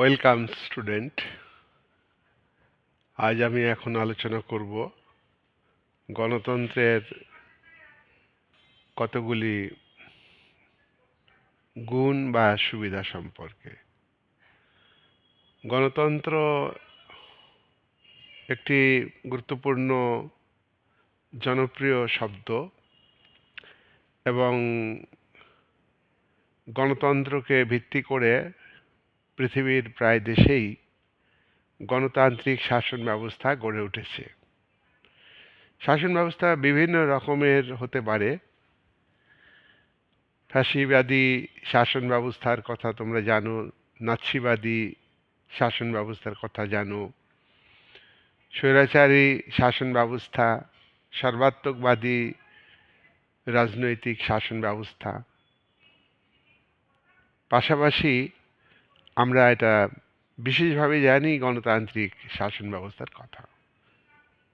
Welcome student আজ আমি এখন আলোচনা করব গণতন্ত্রের কতগুলি গুণ বা সুবিধা সম্পর্কে। গণতন্ত্র একটি গুরুত্বপূর্ণ জনপ্রিয় শব্দ এবং গণতন্ত্রকে ভিত্তি করে পৃথিবীর প্রায় দেশেই গণতান্ত্রিক শাসন ব্যবস্থা গড়ে উঠেছে। শাসন ব্যবস্থা বিভিন্ন রকমের হতে পারে। ফ্যাসিবাদী শাসন ব্যবস্থার কথা তোমরা জানো, নাৎসিবাদী শাসন ব্যবস্থার কথা জানো। স্বৈরাচারী শাসন ব্যবস্থা, সর্বাত্মকবাদী রাজনৈতিক শাসন ব্যবস্থা। পাশাপাশি আমরা এটা বিশেষভাবে জানি গণতান্ত্রিক শাসন ব্যবস্থার কথা।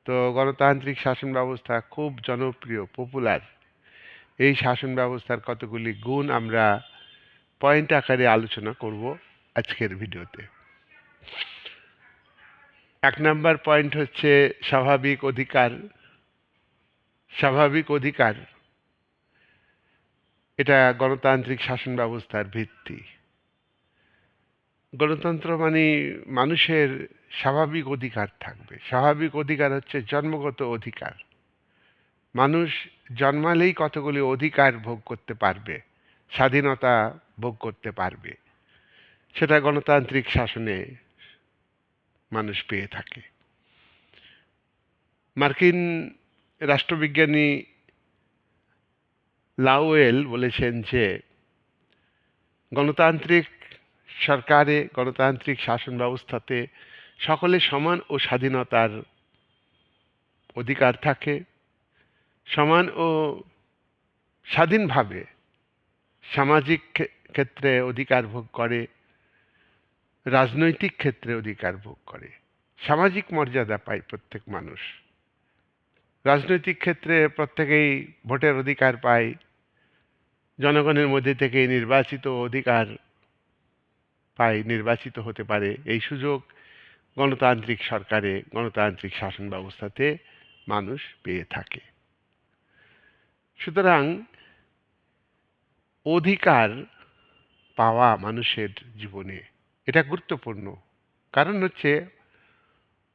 তো গণতান্ত্রিক শাসন ব্যবস্থা খুব জনপ্রিয় পপুলার এই শাসন ব্যবস্থার কতগুলি গুণ আমরা পয়েন্ট আকারে আলোচনা করব আজকের ভিডিওতে। এক নাম্বার পয়েন্ট হচ্ছে স্বাভাবিক অধিকার। স্বাভাবিক অধিকার, এটা গণতান্ত্রিক শাসন ব্যবস্থার ভিত্তি। গণতন্ত্র মানে মানুষের স্বাভাবিক অধিকার থাকবে। স্বাভাবিক অধিকার হচ্ছে জন্মগত অধিকার। মানুষ জন্মালেই কতগুলি অধিকার ভোগ করতে পারবে, স্বাধীনতা ভোগ করতে পারবে, সেটা গণতান্ত্রিক শাসনে মানুষ পেয়ে থাকে। মার্কিন রাষ্ট্রবিজ্ঞানী লাওয়েল বলেছেন যে গণতান্ত্রিক সরকারে গণতান্ত্রিক শাসন ব্যবস্থাতে সকলে সমান ও স্বাধীনতার অধিকার থাকে, সমান ও স্বাধীনভাবে সামাজিক ক্ষেত্রে অধিকার ভোগ করে, রাজনৈতিক ক্ষেত্রে অধিকার ভোগ করে। সামাজিক মর্যাদা পায় প্রত্যেক মানুষ। রাজনৈতিক ক্ষেত্রে প্রত্যেকেই ভোটের অধিকার পায়। জনগণের মধ্যে থেকে নির্বাচিত অধিকার পায় নির্বাচিত হতে পারে। এই সুযোগ গণতান্ত্রিক সরকারে, গণতান্ত্রিক শাসন ব্যবস্থাতে মানুষ পেয়ে থাকে। সুতরাং অধিকার পাওয়া মানুষের জীবনে এটা গুরুত্বপূর্ণ। কারণ হচ্ছে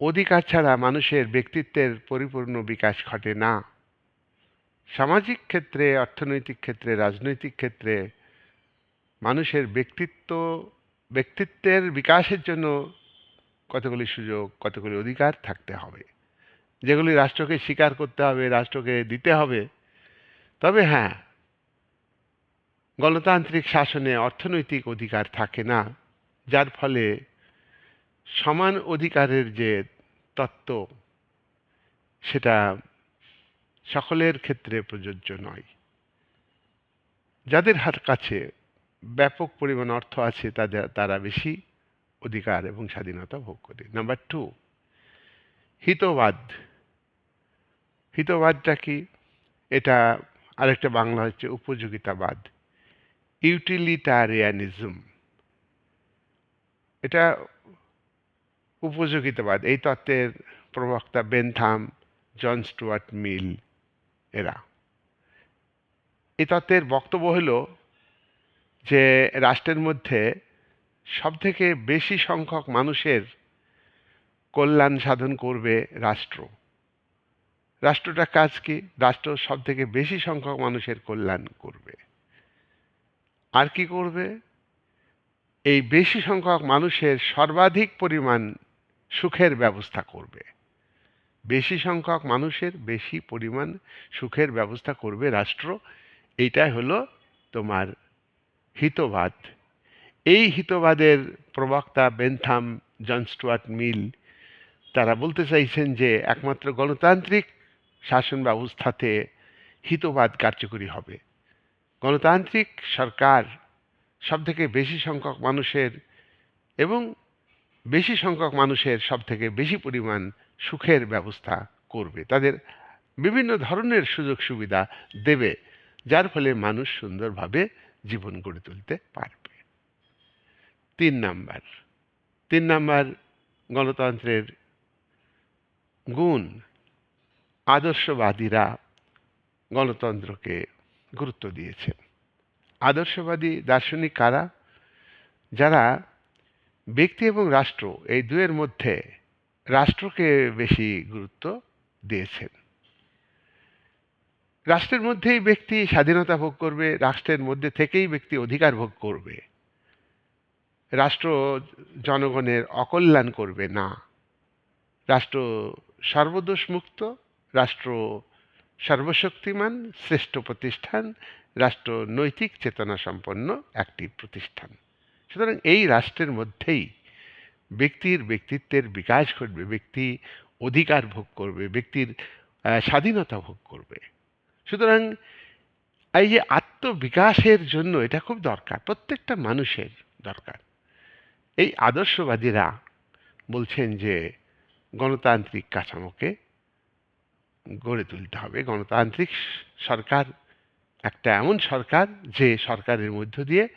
অধিকার ছাড়া মানুষের ব্যক্তিত্বের পরিপূর্ণ বিকাশ ঘটে না। সামাজিক ক্ষেত্রে, অর্থনৈতিক ক্ষেত্রে, রাজনৈতিক ক্ষেত্রে মানুষের ব্যক্তিত্ব ব্যক্তিত্বের বিকাশের জন্য কতগুলি সুযোগ, কতগুলি অধিকার থাকতে হবে। যেগুলি রাষ্ট্রকে স্বীকার করতে হবে, রাষ্ট্রকে দিতে হবে। তবে হ্যাঁ গণতান্ত্রিক শাসনে অর্থনৈতিক অধিকার থাকে না, যার ফলে সমান অধিকারের যে তত্ত্ব, সেটা সকলের ক্ষেত্রে প্রযোজ্য নয়। যাদের হাত কাছে ব্যাপক পরিমাণ অর্থ আছে তাদের, তারা বেশি অধিকার এবং স্বাধীনতা ভোগ করে। Number two হিতবাদ। হিতবাদটা কি? এটা আরেকটা বাংলা হচ্ছে উপযোগিতাবাদ। ইউটিলিটারিয়ানিজম এটা উপযোগিতাবাদ। এই তত্ত্বের প্রবক্তা বেনথাম জন স্টুয়ার্ট মিল এরা। এই তত্ত্বের বক্তব্য হলো যে রাষ্ট্রের মধ্যে সবথেকে বেশি সংখ্যক মানুষের কল্যাণ সাধন করবে রাষ্ট্র। রাষ্ট্রটা কাজ কি? রাষ্ট্র সব থেকে বেশি সংখ্যক মানুষের কল্যাণ করবে। আর কি করবে? এই বেশি সংখ্যক মানুষের সর্বাধিক পরিমাণ সুখের ব্যবস্থা করবে। বেশি সংখ্যক মানুষের বেশি পরিমাণ সুখের ব্যবস্থা করবে রাষ্ট্র। এইটাই হলো তোমার হিতবাদ। এই হিতবাদের প্রবক্তা বেনথাম জন স্টুয়ার্ট মিল, তারা বলতে চাইছেন যে একমাত্র গণতান্ত্রিক শাসন ব্যবস্থাতে হিতবাদ কার্যকরী হবে। গণতান্ত্রিক সরকার সব থেকে বেশি সংখ্যক মানুষের এবং বেশি সংখ্যক মানুষের সব থেকে বেশি পরিমাণ সুখের ব্যবস্থা করবে। তাদের বিভিন্ন ধরনের সুযোগ সুবিধা দেবে, যার ফলে মানুষ সুন্দরভাবে জীবন গড়ে তুলতে পারবে। তিন নাম্বার তিন নাম্বার গণতন্ত্রের গুণ, আদর্শবাদীরা গণতন্ত্রকে গুরুত্ব দিয়েছেন। আদর্শবাদী দার্শনিক কারা? যারা ব্যক্তি এবং রাষ্ট্র, এই দুয়ের মধ্যে রাষ্ট্রকে বেশি গুরুত্ব দিয়েছেন। রাষ্ট্রের মধ্যেই ব্যক্তি স্বাধীনতা ভোগ করবে, রাষ্ট্রের মধ্যে থেকেই ব্যক্তি অধিকার ভোগ করবে। রাষ্ট্র জনগণের অকল্যাণ করবে না। রাষ্ট্র সর্বদোষ মুক্ত রাষ্ট্র সর্বশক্তিমান, শ্রেষ্ঠ প্রতিষ্ঠান, রাষ্ট্র নৈতিক চেতনা সম্পন্ন একটি প্রতিষ্ঠান। সুতরাং এই রাষ্ট্রের মধ্যেই ব্যক্তির ব্যক্তিত্বের বিকাশ ঘটবে, ব্যক্তি অধিকার ভোগ করবে, ব্যক্তির স্বাধীনতা ভোগ করবে। সুতরাং এই যে আত্মবিকাশের জন্য এটা খুব দরকার, প্রত্যেকটা মানুষের দরকার। এই আদর্শবাদীরা বলছেন যে গণতান্ত্রিক কাঠামোকে গড়ে তুলতে হবে। গণতান্ত্রিক সরকার একটা এমন সরকার যে সরকারের মধ্য দিয়ে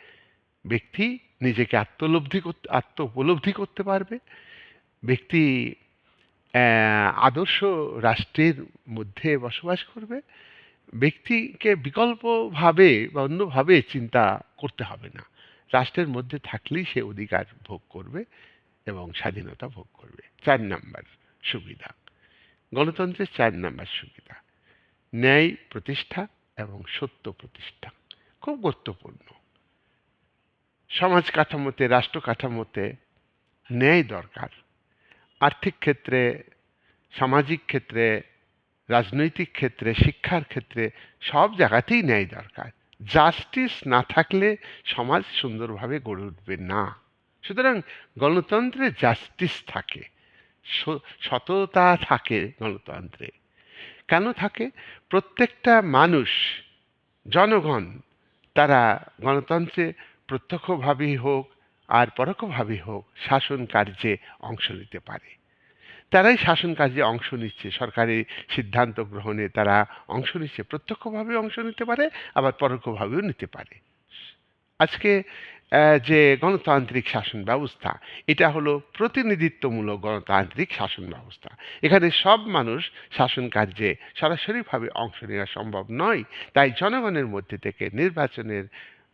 ব্যক্তি নিজেকে আত্মলব্ধি করতে আত্ম উপলব্ধি করতে পারবে। ব্যক্তি আদর্শ রাষ্ট্রের মধ্যে বসবাস করবে। ব্যক্তিকে বিকল্পভাবে বা অন্যভাবে চিন্তা করতে হবে না। রাষ্ট্রের মধ্যে থাকলেই সে অধিকার ভোগ করবে এবং স্বাধীনতা ভোগ করবে। চার নাম্বার সুবিধা। গণতন্ত্রের চার নাম্বার সুবিধা। ন্যায় প্রতিষ্ঠা এবং সত্য প্রতিষ্ঠা। খুব গুরুত্বপূর্ণ। সমাজ কাঠামোতে, রাষ্ট্র কাঠামোতে ন্যায় দরকার। আর্থিক ক্ষেত্রে, সামাজিক ক্ষেত্রে রাজনৈতিক ক্ষেত্রে, শিক্ষার ক্ষেত্রে সব জায়গাতেই ন্যায় দরকার। জাস্টিস না থাকলে সমাজ সুন্দরভাবে গড়ে উঠবে না। সুতরাং গণতন্ত্রে জাস্টিস থাকে। সততা থাকে গণতন্ত্রে। কেন থাকে? প্রত্যেকটা মানুষ, জনগণ, তারা গণতন্ত্রে প্রত্যক্ষভাবেই হোক আর পরোক্ষভাবেই হোক শাসন কার্যে অংশ নিতে পারে। তারাই শাসন কার্যে অংশ নিচ্ছে। সরকারি সিদ্ধান্ত গ্রহণে তারা অংশ নিচ্ছে। প্রত্যক্ষভাবে অংশ নিতে পারে, আবার পরোক্ষভাবেও নিতে পারে। আজকে যে গণতান্ত্রিক শাসন ব্যবস্থা, এটা হলো প্রতিনিধিত্বমূলক গণতান্ত্রিক শাসন ব্যবস্থা। এখানে সব মানুষ শাসন কার্যে সরাসরিভাবে অংশ নেওয়া সম্ভব নয়। তাই জনগণের মধ্যে থেকে নির্বাচনের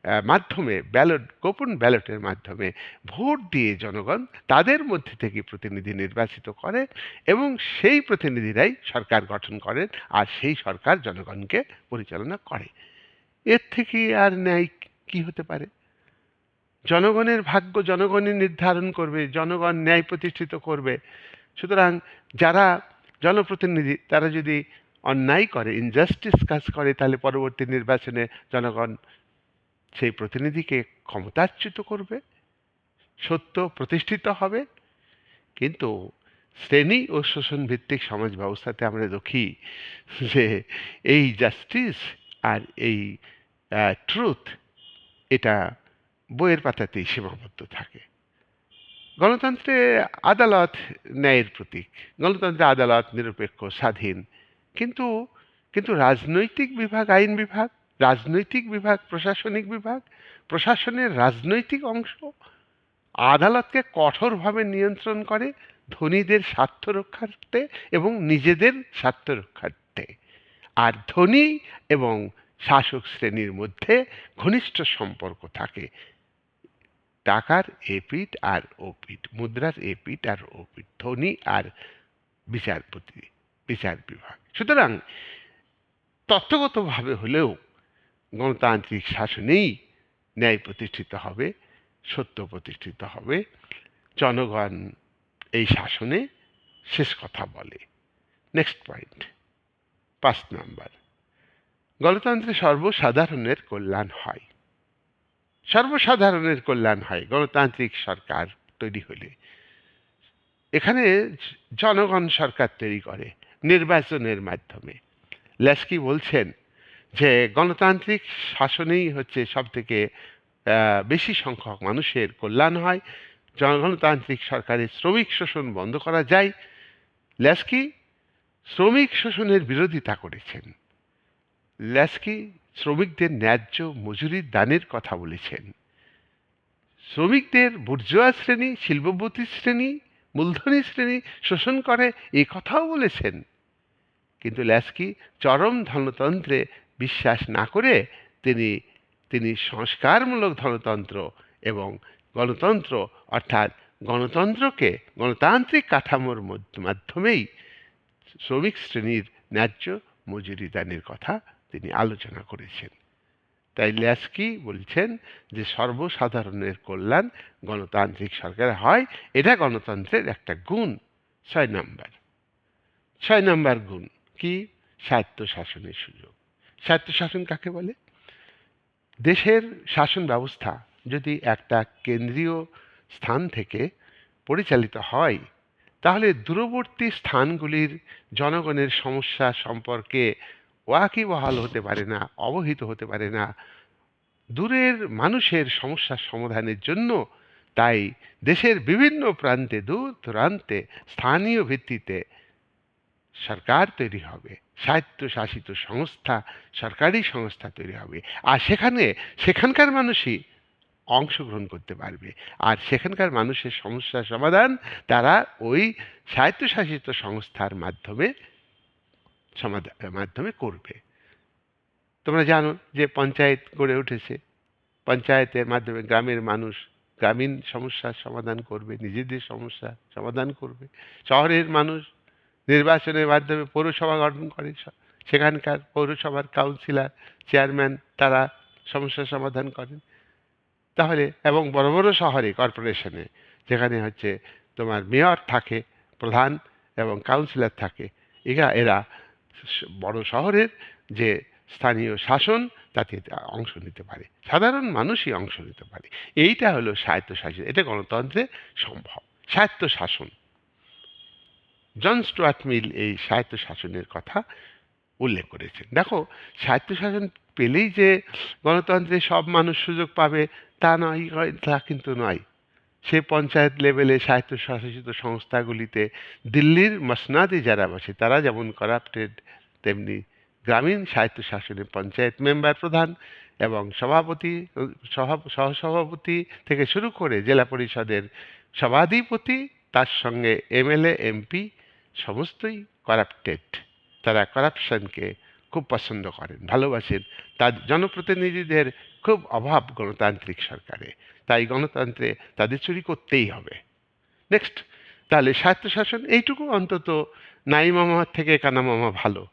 মাধ্যমে ব্যালট গোপন ব্যালটের মাধ্যমে ভোট দিয়ে জনগণ তাদের মধ্যে থেকে প্রতিনিধি নির্বাচিত করে এবং সেই প্রতিনিধিরাই সরকার গঠন করেন আর সেই সরকার জনগণকে পরিচালনা করে। এর থেকে আর ন্যায় কি হতে পারে? জনগণের ভাগ্য জনগণই নির্ধারণ করবে, জনগণ ন্যায় প্রতিষ্ঠিত করবে। সুতরাং যারা জনপ্রতিনিধি, তারা যদি অন্যায় করে ইনজাস্টিস কাজ করে, তাহলে পরবর্তী নির্বাচনে জনগণ সেই প্রতিনিধিকে ক্ষমতাচ্যুত করবে, সত্য প্রতিষ্ঠিত হবে, কিন্তু শ্রেণি ও শোষণ ভিত্তিক সমাজ ব্যবস্থাতে আমরা দেখি যে এই জাস্টিস আর এই ট্রুথ এটা বইয়ের পাতাতেই সীমাবদ্ধ থাকে। গণতন্ত্রে আদালত ন্যায়ের প্রতীক, গণতন্ত্রে আদালত নিরপেক্ষ, স্বাধীন, কিন্তু কিন্তু রাজনৈতিক বিভাগ, আইন বিভাগ রাজনৈতিক বিভাগ, প্রশাসনিক বিভাগ, প্রশাসনের রাজনৈতিক অংশ আদালতকে কঠোরভাবে নিয়ন্ত্রণ করে ধনীদের স্বার্থ রক্ষার্থে এবং নিজেদের স্বার্থ রক্ষার্থে। আর ধনী এবং শাসক শ্রেণির মধ্যে ঘনিষ্ঠ সম্পর্ক থাকে। টাকার এপিট আর ওপিট মুদ্রার এপিট আর ওপিট ধনী আর বিচারপতি, বিচার বিভাগ। সুতরাং তত্ত্বগতভাবে হলেও গণতান্ত্রিক শাসনেই ন্যায় প্রতিষ্ঠিত হবে, সত্য প্রতিষ্ঠিত হবে। জনগণ এই শাসনে শেষ কথা বলে। নেক্সট পয়েন্ট পাঁচ নাম্বার। গণতন্ত্রে সর্বসাধারণের কল্যাণ হয়। সর্বসাধারণের কল্যাণ হয়, গণতান্ত্রিক সরকার তৈরি হলে। এখানে জনগণ সরকার তৈরি করে, নির্বাচনের মাধ্যমে। ল্যাস্কি বলছেন যে গণতান্ত্রিক শাসনেই হচ্ছে সব থেকে বেশি সংখ্যক মানুষের কল্যাণ হয়। গণতান্ত্রিক সরকারের শ্রমিক শোষণ বন্ধ করা যায়। ল্যাস্কি শ্রমিক শোষণের বিরোধিতা করেছেন। ল্যাস্কি শ্রমিকদের ন্যায্য মজুরির দানের কথা বলেছেন। শ্রমিকদের বুর্জোয়া শ্রেণি, শিল্পপতি শ্রেণি, মূলধনী শ্রেণি শোষণ করে, এ কথাও বলেছেন। কিন্তু ল্যাস্কি চরম ধনতন্ত্রে বিশ্বাস না করে তিনি তিনি সংস্কারমূলক ধনতন্ত্র এবং গণতন্ত্র, অর্থাৎ গণতন্ত্রকে গণতান্ত্রিক কাঠামোর মধ্য- মাধ্যমেই শ্রমিক শ্রেণির ন্যায্য মজুরি দানের কথা তিনি আলোচনা করেছেন। তাই ল্যাস্কি বলছেন যে সর্বসাধারণের কল্যাণ গণতান্ত্রিক সরকার হয়, এটা গণতন্ত্রের একটা গুণ। ছয় নম্বর। ছয় নম্বর গুণ কি? স্বায়ত্ত শাসনের সুযোগ। স্বায়ত্ত শাসন কাকে বলে? দেশের শাসন ব্যবস্থা যদি একটা কেন্দ্রীয় স্থান থেকে পরিচালিত হয়, তাহলে দূরবর্তী স্থানগুলির জনগণের সমস্যা সম্পর্কে ওয়াকিবহাল হতে পারে না, অবহিত হতে পারে না। দূরের মানুষের সমস্যার সমাধানের জন্য তাই দেশের বিভিন্ন প্রান্তে, দূর দূরান্তে স্থানীয় ভিত্তিতে সরকার তৈরি হবে, স্বায়ত্তশাসিত সংস্থা, সরকারি সংস্থা তৈরি হবে। আর সেখানে, সেখানকার মানুষই অংশগ্রহণ করতে পারবে। আর সেখানকার মানুষের সমস্যার সমাধান তারা ওই স্বায়ত্তশাসিত সংস্থার মাধ্যমে সমাধান মাধ্যমে করবে। তোমরা জানো যে পঞ্চায়েত গড়ে উঠেছে। পঞ্চায়েতের মাধ্যমে গ্রামের মানুষ গ্রামীণ সমস্যার সমাধান করবে, নিজেদের সমস্যা সমাধান করবে। শহরের মানুষ নির্বাচনের মাধ্যমে পৌরসভা গঠন করে সেখানকার পৌরসভার কাউন্সিলর, চেয়ারম্যান, তারা সমস্যা সমাধান করেন। তাহলে, এবং বড় বড় শহরে, কর্পোরেশনে, যেখানে হচ্ছে তোমার মেয়র থাকে, প্রধান এবং কাউন্সিলর থাকে, এরা এরা বড় শহরের যে স্থানীয় শাসন, তাতে অংশ নিতে পারে। সাধারণ মানুষই অংশ নিতে পারে। এইটা হলো স্বায়ত্তশাসন। এটা গণতন্ত্রে সম্ভব। স্বায়ত্ত শাসন জন স্টুয়ার্ট মিল এই স্বায়ত্ত শাসনের কথা উল্লেখ করেছেন। দেখো, স্বায়ত্তশাসন পেলেই যে গণতন্ত্রে সব মানুষ সুযোগ পাবে, তা নয়, তা কিন্তু নয়। সে পঞ্চায়েত লেভেলে স্বায়ত্তশাসিত সংস্থাগুলিতে দিল্লির মসনাদে যারা বসে, তারা যেমন করাপ্টেড তেমনি গ্রামীণ স্বায়ত্তশাসনে পঞ্চায়েত মেম্বার প্রধান এবং সভাপতি সভা- সহসভাপতি থেকে শুরু করে জেলা পরিষদের সভাধিপতি, তার সঙ্গে এমএলএ, এমপি সমস্তই করাপ্টেড তারা করাপশনকে খুব পছন্দ করেন, ভালোবাসেন। তার জনপ্রতিনিধিদের খুব অভাব গণতান্ত্রিক সরকারে। তাই গণতন্ত্রে তাদের চুরি করতেই হবে। নেক্সট তাহলে স্বায়ত্তশাসন, এইটুকু অন্তত নাই মামার থেকে কানা মামা ভালো।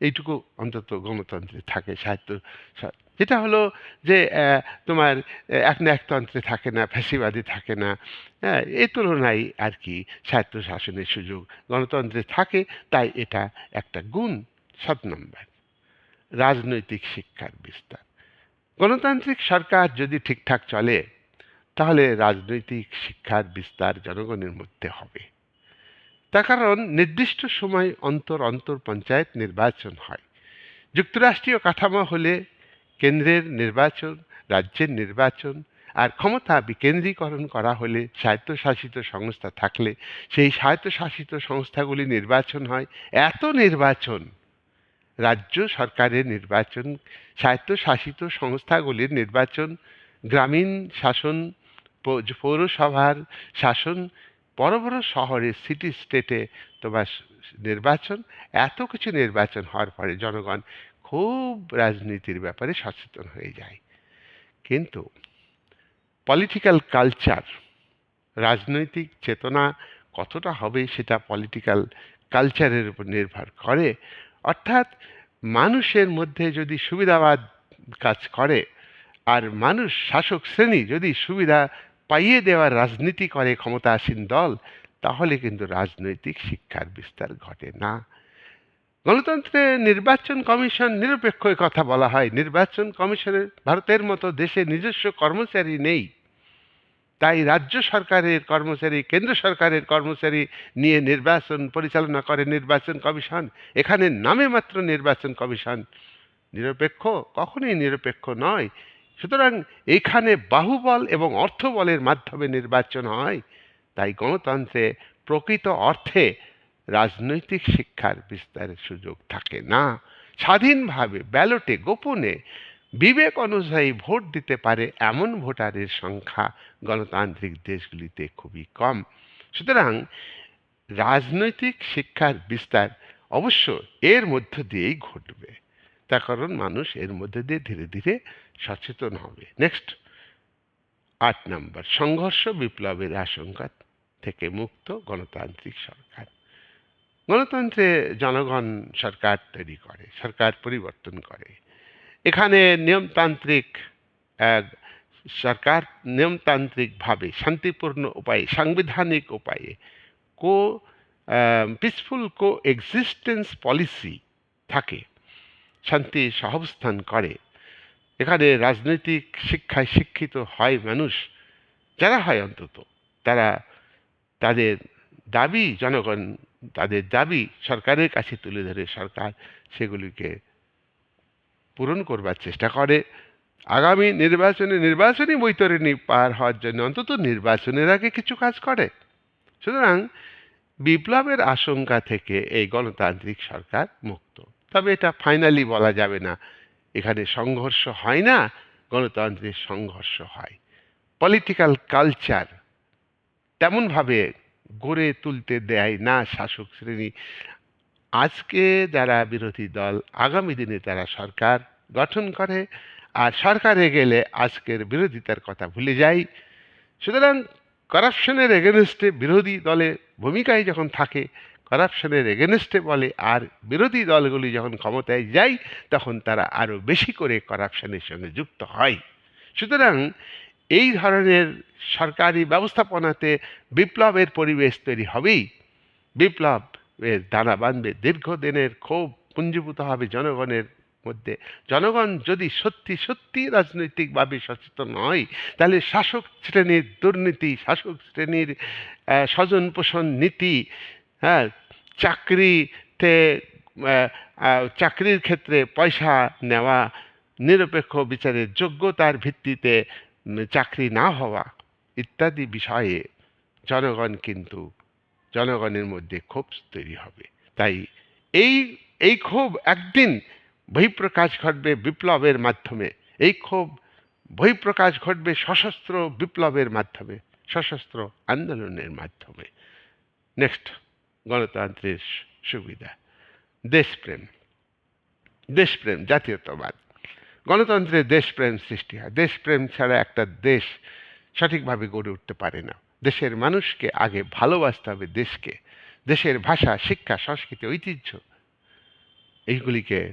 এইটুকু অন্তত গণতন্ত্রে থাকে সাহিত্য যেটা হলো যে তোমার এক একতন্ত্রে থাকে না, ফ্যাসিবাদী থাকে না হ্যাঁ এই তুলনায় আর কি স্বায়ত্ত শাসনের সুযোগ গণতন্ত্রে থাকে, তাই এটা একটা গুণ সাত নম্বর। রাজনৈতিক শিক্ষার বিস্তার। গণতান্ত্রিক সরকার যদি ঠিকঠাক চলে, তাহলে রাজনৈতিক শিক্ষার বিস্তার জনগণের মধ্যে হবে। তার কারণ নির্দিষ্ট সময় অন্তর অন্তর পঞ্চায়েত নির্বাচন হয়। যুক্তরাষ্ট্রীয় কাঠামো হলে কেন্দ্রের নির্বাচন, রাজ্যের নির্বাচন আর ক্ষমতা বিকেন্দ্রীকরণ করা হলে স্বায়ত্তশাসিত সংস্থা থাকলে সেই স্বায়ত্তশাসিত সংস্থাগুলি নির্বাচন হয়। এত নির্বাচন, রাজ্য সরকারের নির্বাচন, স্বায়ত্তশাসিত সংস্থাগুলির নির্বাচন, গ্রামীণ শাসন পৌরসভার শাসন, বড় বড় শহরে সিটি স্টেটে তোমার নির্বাচন, এত কিছু নির্বাচন হওয়ার পরে জনগণ খুব রাজনীতির ব্যাপারে সচেতন হয়ে যায়। কিন্তু পলিটিক্যাল কালচার রাজনৈতিক চেতনা কতটা হবে সেটা পলিটিক্যাল কালচারের উপর নির্ভর করে। অর্থাৎ মানুষের মধ্যে যদি সুবিধাবাদ কাজ করে আর মানুষ শাসক শ্রেণি যদি সুবিধা পাইয়ে দেওয়ার রাজনীতি করে ক্ষমতাসীন দল, তাহলে কিন্তু রাজনৈতিক শিক্ষার বিস্তার ঘটে না। গণতন্ত্রে নির্বাচন কমিশন নিরপেক্ষ কথা বলা হয়। নির্বাচন কমিশনের ভারতের মতো দেশে নিজস্ব কর্মচারী নেই। তাই রাজ্য সরকারের কর্মচারী, কেন্দ্র সরকারের কর্মচারী নিয়ে নির্বাচন পরিচালনা করে নির্বাচন কমিশন। এখানে নামে মাত্র নির্বাচন কমিশন। নিরপেক্ষ কখনোই নিরপেক্ষ নয়। সুতরাং এখানে বাহুবল এবং অর্থবলের মাধ্যমে নির্বাচন হয়। তাই গণতন্ত্রে প্রকৃত অর্থে রাজনৈতিক শিক্ষার বিস্তারের সুযোগ থাকে না। স্বাধীনভাবে ব্যালটে গোপনে বিবেক অনুযায়ী ভোট দিতে পারে এমন ভোটারের সংখ্যা গণতান্ত্রিক দেশগুলিতে খুবই কম। সুতরাং রাজনৈতিক শিক্ষার বিস্তার অবশ্য এর মধ্য দিয়েই ঘটবে। তার কারণ মানুষ এর মধ্যে দিয়ে ধীরে ধীরে সচেতন হবে। নেক্সট। আট নম্বর। সংঘর্ষ বিপ্লবের আশঙ্কা থেকে মুক্ত গণতান্ত্রিক সরকার। গণতন্ত্রে জনগণ সরকার তৈরি করে, সরকার পরিবর্তন করে। এখানে নিয়মতান্ত্রিক সরকার নিয়মতান্ত্রিকভাবে শান্তিপূর্ণ উপায়ে, সাংবিধানিক উপায়ে co peaceful coexistence policy থাকে, শান্তি সহাবস্থান করে। এখানে রাজনৈতিক শিক্ষায় শিক্ষিত হয় মানুষ, যারা হয় অন্তত, তারা তাদের দাবি জনগণ তাদের দাবি সরকারের কাছে তুলে ধরে, সরকার সেগুলিকে পূরণ করবার চেষ্টা করে। আগামী নির্বাচনে নির্বাচনী বৈতরণী পার হওয়ার জন্য অন্তত নির্বাচনের আগে কিছু কাজ করে। সুতরাং বিপ্লবের আশঙ্কা থেকে এই গণতান্ত্রিক সরকার মুক্ত। তবে এটা ফাইনালি বলা যাবে না। এখানে সংঘর্ষ হয় না গণতন্ত্রের সংঘর্ষ হয়। পলিটিক্যাল কালচার তেমনভাবে গড়ে তুলতে দেয় না শাসক শ্রেণি। আজকে যারা বিরোধী দল, আগামী দিনে তারা সরকার গঠন করে আর সরকারে গেলে আজকের বিরোধিতার কথা ভুলে যায় সুতরাং করাপশনের এগেনস্টে বিরোধী দলে ভূমিকায় যখন থাকে করাপশনের এগেনস্টে বলে আর বিরোধী দলগুলি যখন ক্ষমতায় যায়, তখন তারা আরও বেশি করে করাপশনের সঙ্গে যুক্ত হয়। সুতরাং এই ধরনের সরকারি ব্যবস্থাপনাতে বিপ্লবের পরিবেশ তৈরি হবেই। বিপ্লবের দানা বাঁধবে দীর্ঘদিনের ক্ষোভ পুঞ্জীভূত হবে জনগণের মধ্যে। জনগণ যদি সত্যি সত্যি রাজনৈতিকভাবে সচেতন হয়, তাহলে শাসক শ্রেণির দুর্নীতি, শাসক শ্রেণির স্বজন পোষণ নীতি হ্যাঁ চাকরিতে চাকরির ক্ষেত্রে পয়সা নেওয়া, নিরপেক্ষ বিচারের যোগ্যতার ভিত্তিতে চাকরি না হওয়া ইত্যাদি বিষয়ে জনগণ কিন্তু জনগণের মধ্যে ক্ষোভ তৈরি হবে। তাই এই এই ক্ষোভ একদিন বহিঃপ্রকাশ ঘটবে বিপ্লবের মাধ্যমে। এই ক্ষোভ বহিঃপ্রকাশ ঘটবে সশস্ত্র বিপ্লবের মাধ্যমে, সশস্ত্র আন্দোলনের মাধ্যমে। নেক্সট, গণতন্ত্রের সুবিধা। দেশপ্রেম। দেশপ্রেম, জাতীয়তাবাদ। গণতন্ত্রে দেশপ্রেম সৃষ্টি হয়। দেশপ্রেম ছাড়া একটা দেশ সঠিকভাবে গড়ে উঠতে পারে না। দেশের মানুষকে আগে ভালোবাসতে হবে দেশকে। দেশের ভাষা, শিক্ষা, সংস্কৃতি, ঐতিহ্য, এইগুলিকে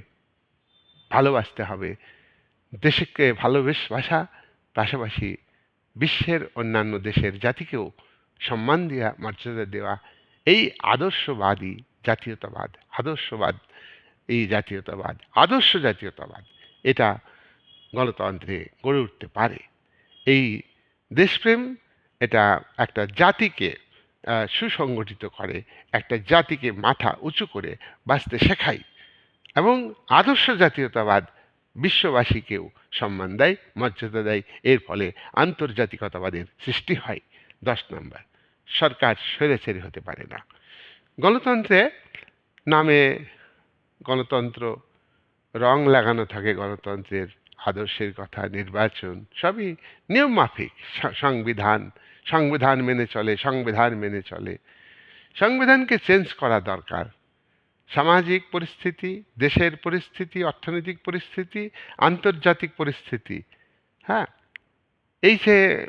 ভালোবাসতে হবে। দেশকে ভালোবেস ভাষা পাশাপাশি বিশ্বের অন্যান্য দেশের জাতিকেও সম্মান দেওয়া মর্যাদা দেওয়া, এই আদর্শবাদী জাতীয়তাবাদ, আদর্শবাদ, এই জাতীয়তাবাদ, আদর্শ জাতীয়তাবাদ এটা গণতন্ত্রে গড়ে উঠতে পারে। এই দেশপ্রেম এটা একটা জাতিকে সুসংগঠিত করে, একটা জাতিকে মাথা উঁচু করে বাঁচতে শেখায় এবং আদর্শ জাতীয়তাবাদ বিশ্ববাসীকেও সম্মান দেয়, মর্যাদা দেয়। এর ফলে আন্তর্জাতিকতাবাদের সৃষ্টি হয়। দশ নম্বর, সরকার স্বৈরাচারী হতে পারে না। গণতন্ত্রে নামে গণতন্ত্র রং লাগানো থাকে গণতন্ত্রের, আদর্শের কথা, নির্বাচন, সবই নিয়ম মাফিক সংবিধান সংবিধান মেনে চলে, সংবিধান মেনে চলে। সংবিধানকে চেঞ্জ করা দরকার। সামাজিক পরিস্থিতি, দেশের পরিস্থিতি, অর্থনৈতিক পরিস্থিতি, আন্তর্জাতিক পরিস্থিতি হ্যাঁ? এই যে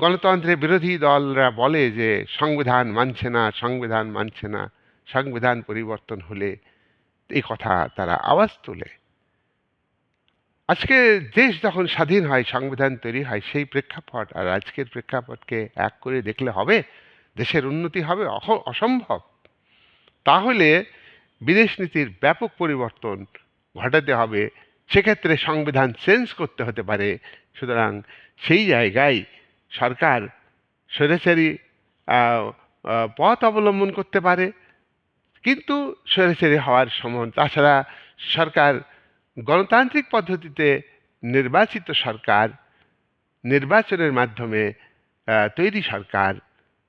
গণতন্ত্রের বিরোধী দলরা বলে যে সংবিধান মানছে না, সংবিধান মানছে না, সংবিধান পরিবর্তন হলে এই কথা তারা আওয়াজ তোলে। আজকে দেশ যখন স্বাধীন হয়, সংবিধান তৈরি হয়, সেই প্রেক্ষাপট আর আজকের প্রেক্ষাপটকে এক করে দেখলে হবে, দেশের উন্নতি হবে অসম্ভব। তাহলে বিদেশ নীতির ব্যাপক পরিবর্তন ঘটাতে হবে, সেক্ষেত্রে সংবিধান চেঞ্জ করতে হতে পারে। সুতরাং সেই জায়গায় সরকার স্বৈরাচারী পথ অবলম্বন করতে পারে। কিন্তু স্বৈরাচারী হওয়ার সময়, তাছাড়া সরকার গণতান্ত্রিক পদ্ধতিতে নির্বাচিত সরকার, নির্বাচনের মাধ্যমে তৈরি সরকার,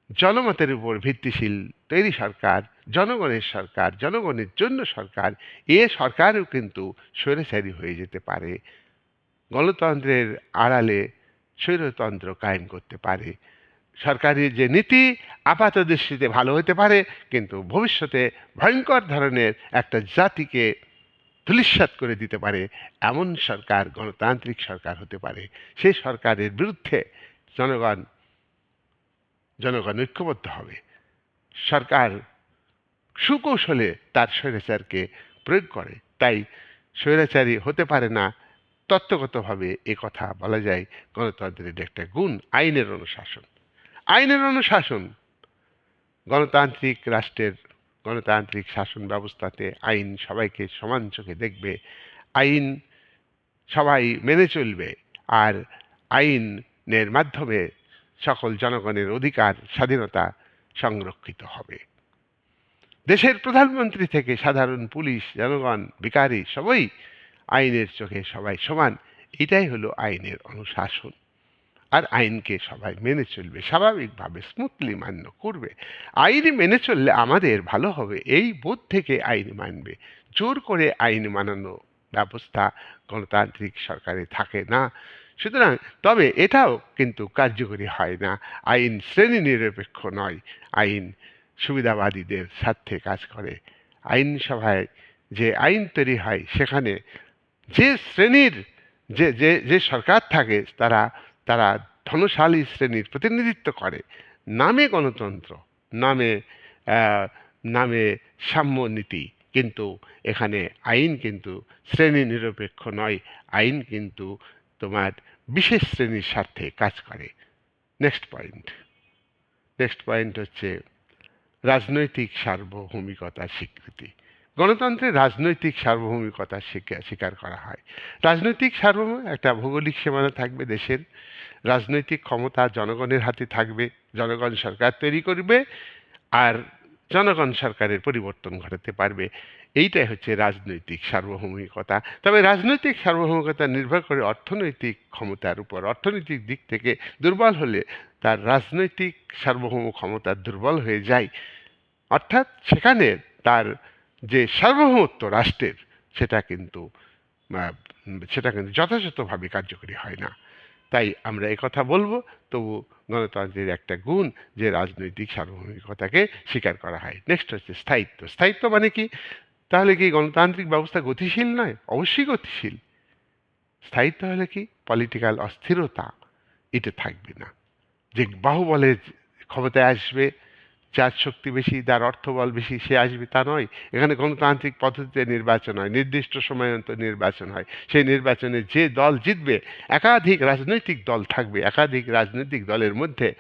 জনমতের উপর ভিত্তিশীল তৈরি সরকার, জনগণের সরকার, জনগণের জন্য সরকার, এ সরকারও কিন্তু স্বৈরাচারী হয়ে যেতে পারে। গণতন্ত্রের আড়ালে স্বৈরতন্ত্র কায়েম করতে পারে। সরকারি যে নীতি, আপাত দৃষ্টিতে ভালো হতে পারে, কিন্তু ভবিষ্যতে ভয়ঙ্কর ধরনের একটা জাতিকে ধূলিসাৎ করে দিতে পারে, এমন সরকার, গণতান্ত্রিক সরকার হতে পারে। সেই সরকারের বিরুদ্ধে জনগণ জনগণ ঐক্যবদ্ধ হবে। সরকার সুকৌশলে তার স্বৈরাচারকে প্রয়োগ করে। তাই স্বৈরাচারী হতে পারে না। তত্ত্বগতভাবে এ কথা বলা যায় গণতন্ত্রের একটা গুণ, আইনের অনুশাসন। আইনের অনুশাসন। গণতান্ত্রিক রাষ্ট্রের গণতান্ত্রিক শাসন ব্যবস্থাতে আইন সবাইকে সমান চোখে দেখবে। আইন সবাই মেনে চলবে আর আইনের মাধ্যমে সকল জনগণের অধিকার, স্বাধীনতা সংরক্ষিত হবে। দেশের প্রধানমন্ত্রী থেকে সাধারণ পুলিশ, জনগণ ভিকারি সবাই আইনের চোখে সবাই সমান। এটাই হলো আইনের অনুশাসন। আর আইনকে সবাই মেনে চলবে, স্বাভাবিকভাবে স্মুথলি মান্য করবে। আইন মেনে চললে আমাদের ভালো হবে, এই বোধ থেকে আইন মানবে। জোর করে আইন মানানো ব্যবস্থা গণতান্ত্রিক সরকারে থাকে না। সুতরাং তবে এটাও কিন্তু কার্যকরী হয় না। আইন শ্রেণি নিরপেক্ষ নয়, আইন সুবিধাবাদীদের স্বার্থে কাজ করে। আইনসভায় যে আইন তৈরি হয়, সেখানে যে শ্রেণির, যে যে যে সরকার থাকে, তারা তারা ধনশালী শ্রেণির প্রতিনিধিত্ব করে। নামে গণতন্ত্র, নামে নামে সাম্যনীতি, কিন্তু এখানে আইন কিন্তু শ্রেণি নিরপেক্ষ নয়। আইন কিন্তু তোমার বিশেষ শ্রেণির স্বার্থে কাজ করে। নেক্সট পয়েন্ট নেক্সট পয়েন্ট হচ্ছে রাজনৈতিক সার্বভৌমিকতার স্বীকৃতি। গণতন্ত্রে রাজনৈতিক সার্বভৌমিকতার স্বীকার স্বীকার করা হয়। রাজনৈতিক সার্বভৌম, একটা ভৌগোলিক সীমানা থাকবে দেশের। রাজনৈতিক ক্ষমতা জনগণের হাতে থাকবে, জনগণ সরকার তৈরি করবে আর জনগণ সরকারের পরিবর্তন ঘটাতে পারবে। এইটাই হচ্ছে রাজনৈতিক সার্বভৌমিকতা। তবে রাজনৈতিক সার্বভৌমিকতা নির্ভর করে অর্থনৈতিক ক্ষমতার উপর। অর্থনৈতিক দিক থেকে দুর্বল হলে তার রাজনৈতিক সার্বভৌম ক্ষমতা দুর্বল হয়ে যায়। অর্থাৎ সেখানে তার যে সার্বভৌমত্ব রাষ্ট্রের, সেটা কিন্তু সেটা কিন্তু যথাযথভাবে কার্যকরী হয় না। তাই আমরা কথা বলব। তবু গণতন্ত্রের একটা গুণ যে রাজনৈতিক সার্বভৌমিকতাকে স্বীকার করা হয়। নেক্সট হচ্ছে স্থায়িত্ব। স্থায়িত্ব মানে কি? তাহলে কি গণতান্ত্রিক ব্যবস্থা গতিশীল নয়? অবশ্যই গতিশীল। স্থায়িত্ব হলে কি? পলিটিক্যাল অস্থিরতা। এটা থাকবে না। যে বাহুবলের ক্ষমতায় আসবে যার শক্তি বেশি, যার অর্থবল বেশি, সে আসবে তা নয়। এখানে গণতান্ত্রিক পদ্ধতিতে নির্বাচন হয়, নির্দিষ্ট সময় অন্তর নির্বাচন হয়। সেই নির্বাচনে যে দল জিতবে, একাধিক রাজনৈতিক দল থাকবে, একাধিক রাজনৈতিক দলের মধ্যে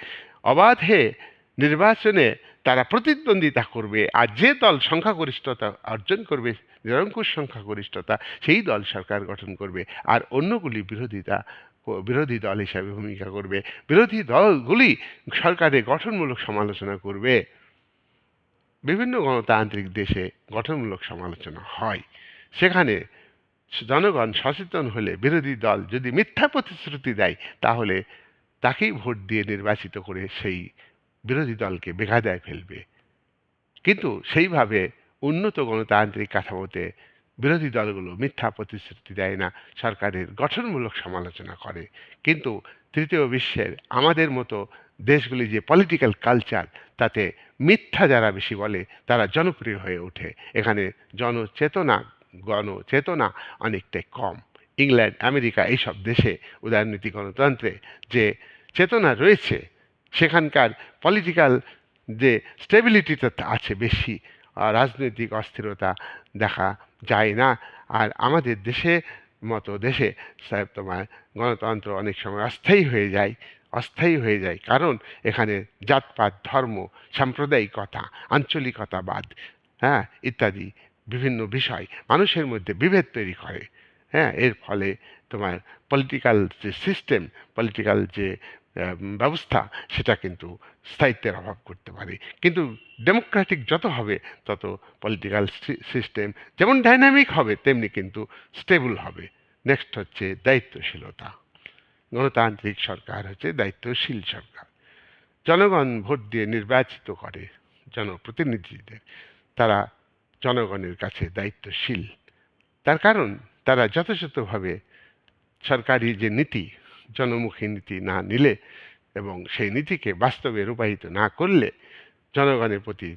অবাধে নির্বাচনে তারা প্রতিদ্বন্দ্বিতা করবে। আর যে দল সংখ্যাগরিষ্ঠতা অর্জন করবে, নিরঙ্কুশ সংখ্যাগরিষ্ঠতা, সেই দল সরকার গঠন করবে। আর অন্যগুলি বিরোধিতা বিরোধী দল হিসাবে ভূমিকা করবে। বিরোধী দলগুলি সরকারের গঠনমূলক সমালোচনা করবে। বিভিন্ন গণতান্ত্রিক দেশে গঠনমূলক সমালোচনা হয়। সেখানে জনগণ সচেতন হলে বিরোধী দল যদি মিথ্যা প্রতিশ্রুতি দেয়, তাহলে তাকেই ভোট দিয়ে নির্বাচিত করে সেই বিরোধী দলকে বেঘাদায় ফেলবে। কিন্তু সেইভাবে উন্নত গণতান্ত্রিক কাঠামোতে বিরোধী দলগুলো মিথ্যা প্রতিশ্রুতি দেয় না, সরকারের গঠনমূলক সমালোচনা করে। কিন্তু তৃতীয় বিশ্বের আমাদের মতো দেশগুলি যে পলিটিক্যাল কালচার তাতে মিথ্যা যারা বেশি বলে, তারা জনপ্রিয় হয়ে ওঠে। এখানে জনচেতনা, গণচেতনা অনেকটাই কম। ইংল্যান্ড, আমেরিকা এইসব দেশে উদারনীতি গণতন্ত্রে যে চেতনা রয়েছে, সেখানকার পলিটিক্যাল যে স্টেবিলিটিটা আছে বেশি রাজনৈতিক অস্থিরতা দেখা যায় না। আর আমাদের দেশে মতো দেশে, সাহেব তোমার গণতন্ত্র অনেক সময় অস্থায়ী হয়ে যায়, অস্থায়ী হয়ে যায়। কারণ এখানে জাতপাত, ধর্ম, সাম্প্রদায়িকতা, আঞ্চলিকতাবাদ হ্যাঁ ইত্যাদি বিভিন্ন বিষয় মানুষের মধ্যে বিভেদ তৈরি করে। হ্যাঁ এর ফলে তোমার পলিটিক্যাল যে সিস্টেম পলিটিক্যাল যে ব্যবস্থা সেটা কিন্তু স্থায়িত্বের অভাব করতে পারে। কিন্তু ডেমোক্রেটিক যত হবে, তত পলিটিক্যাল সিস্টেম যেমন ডাইনামিক হবে, তেমনি কিন্তু স্টেবল হবে। নেক্সট হচ্ছে দায়িত্বশীলতা। গণতান্ত্রিক সরকার হচ্ছে দায়িত্বশীল সরকার। জনগণ ভোট দিয়ে নির্বাচিত করে জনপ্রতিনিধিদের। তারা জনগণের কাছে দায়িত্বশীল। তার কারণ, তারা যথাযথভাবে সরকারি যে নীতি জনমুখী নীতি না নিলে এবং সেই নীতিকে বাস্তবে রূপায়িত না করলে জনগণের প্রতি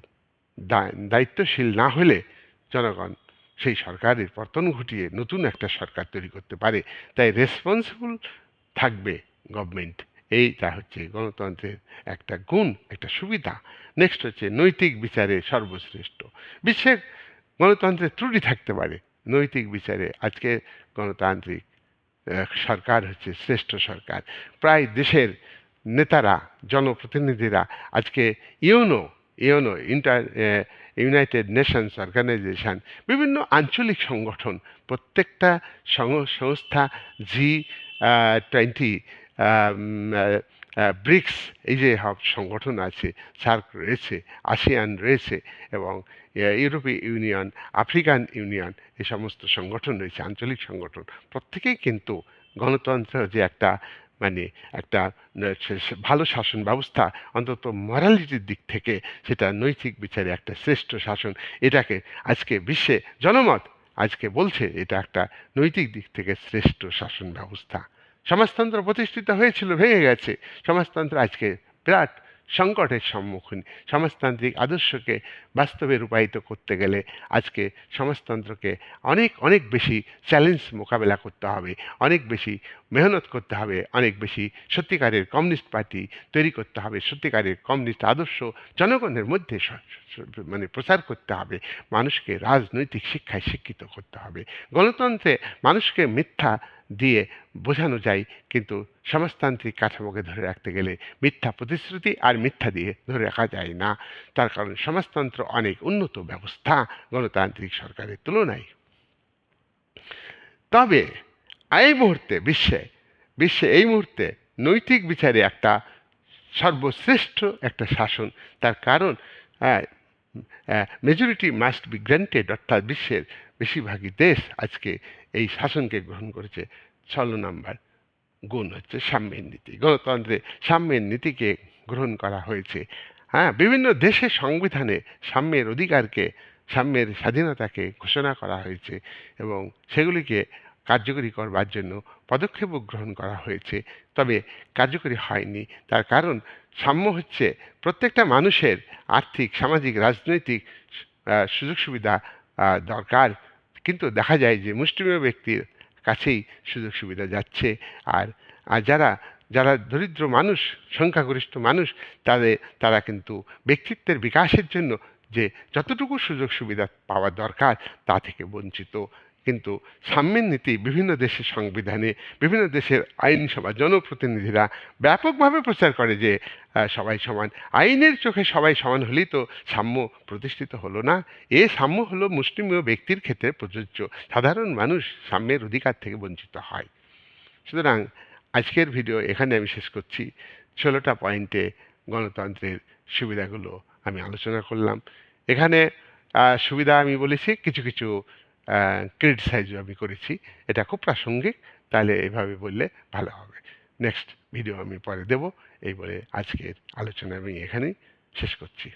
দায়িত্বশীল না হলে জনগণ সেই সরকারের পতন ঘটিয়ে নতুন একটা সরকার তৈরি করতে পারে। তাই রেসপন্সিবল থাকবে গভর্নমেন্ট এইটা হচ্ছে গণতন্ত্রের একটা গুণ, একটা সুবিধা। নেক্সট হচ্ছে নৈতিক বিচারে সর্বশ্রেষ্ঠ। বিশ্বে গণতন্ত্রের ত্রুটি থাকতে পারে। নৈতিক বিচারে আজকে গণতান্ত্রিক সরকার হচ্ছে, শ্রেষ্ঠ সরকার। প্রায় দেশের নেতারা, জনপ্রতিনিধিরা আজকে UNO UNO, inter United Nations Organisation, বিভিন্ন আঞ্চলিক সংগঠন, প্রত্যেকটা সংস্থা জি টোয়েন্টি ব্রিক্স, এই যে সব সংগঠন আছে, সার্ক রয়েছে, আসিয়ান রয়েছে এবং ইউরোপীয় ইউনিয়ন, আফ্রিকান ইউনিয়ন এই সমস্ত সংগঠন রয়েছে, আঞ্চলিক সংগঠন। প্রত্যেকেই কিন্তু গণতন্ত্র যে একটা মানে একটা ভালো শাসন ব্যবস্থা, অন্তত মরালিটির দিক থেকে সেটা নৈতিক বিচারে একটা শ্রেষ্ঠ শাসন। এটাকে আজকে বিশ্বে জনমত আজকে বলছে, এটা একটা নৈতিক দিক থেকে শ্রেষ্ঠ শাসন ব্যবস্থা। সমাজতন্ত্র প্রতিষ্ঠিত হয়েছিল, ভেঙে গেছে। সমাজতন্ত্র আজকে বিরাট সংকটের সম্মুখীন। সমাজতান্ত্রিক আদর্শকে বাস্তবে রূপায়িত করতে গেলে আজকে সমাজতন্ত্রকে অনেক অনেক বেশি চ্যালেঞ্জ মোকাবেলা করতে হবে, অনেক বেশি মেহনত করতে হবে, অনেক বেশি সত্যিকারের কমিউনিস্ট পার্টি তৈরি করতে হবে, সত্যিকারের কমিউনিস্ট আদর্শ জনগণের মধ্যে মানে প্রচার করতে হবে, মানুষকে রাজনৈতিক শিক্ষায় শিক্ষিত করতে হবে। গণতন্ত্রে মানুষকে মিথ্যা দিয়ে বোঝানো যায় কিন্তু সমাজতান্ত্রিক কাঠামোকে ধরে রাখতে গেলে মিথ্যা প্রতিশ্রুতি আর মিথ্যা দিয়ে ধরে রাখা যায় না। তার কারণ সমাজতন্ত্র অনেক উন্নত ব্যবস্থা গণতান্ত্রিক সরকারের তুলনায়। তবে এই মুহূর্তে বিশ্বে বিশ্বে এই মুহূর্তে নৈতিক বিচারে একটা সর্বশ্রেষ্ঠ একটা শাসন। তার কারণ মেজরিটি মাস্ট বি গ্রান্টেড অর্থাৎ বিশ্বের বেশিরভাগই দেশ আজকে এই শাসনকে গ্রহণ করেছে। ষোলো নাম্বার গুণ হচ্ছে সাম্যের নীতি। গণতন্ত্রে সাম্যের নীতিকে গ্রহণ করা হয়েছে। হ্যাঁ বিভিন্ন দেশের সংবিধানে সাম্যের অধিকারকে, সাম্যের স্বাধীনতাকে ঘোষণা করা হয়েছে এবং সেগুলিকে কার্যকরী করবার জন্য পদক্ষেপও গ্রহণ করা হয়েছে। তবে কার্যকরী হয়নি। তার কারণ সাম্য হচ্ছে প্রত্যেকটা মানুষের আর্থিক, সামাজিক, রাজনৈতিক সুযোগ সুবিধা দরকার। কিন্তু দেখা যায় যে মুষ্টিমেয় ব্যক্তির কাছেই সুযোগ সুবিধা যাচ্ছে। আর আর যারা যারা দরিদ্র মানুষ, সংখ্যাগরিষ্ঠ মানুষ, তাদের, তারা কিন্তু ব্যক্তিত্বের বিকাশের জন্য যে যতটুকু সুযোগ সুবিধা পাওয়া দরকার তা থেকে বঞ্চিত। কিন্তু সাম্যের নীতি বিভিন্ন দেশের সংবিধানে, বিভিন্ন দেশের আইনসভা জনপ্রতিনিধিরা ব্যাপকভাবে প্রচার করে যে সবাই সমান। আইনের চোখে সবাই সমান হলেই তো সাম্য প্রতিষ্ঠিত হলো না। এ সাম্য হলো মুষ্টিমেয় ব্যক্তির ক্ষেত্রে প্রযোজ্য। সাধারণ মানুষ সাম্যের অধিকার থেকে বঞ্চিত হয়। সুতরাং আজকের ভিডিও এখানে আমি শেষ করছি। ষোলোটা পয়েন্টে গণতন্ত্রের সুবিধাগুলো আমি আলোচনা করলাম। এখানে সুবিধা আমি বলেছি, কিছু কিছু ক্রিটিসাইজও আমি করেছি। এটা খুব প্রাসঙ্গিক, তাহলে এভাবে বললে ভালো হবে। নেক্সট ভিডিও আমি পরে দেব। এই বলে আজকের আলোচনা আমি এখানেই শেষ করছি।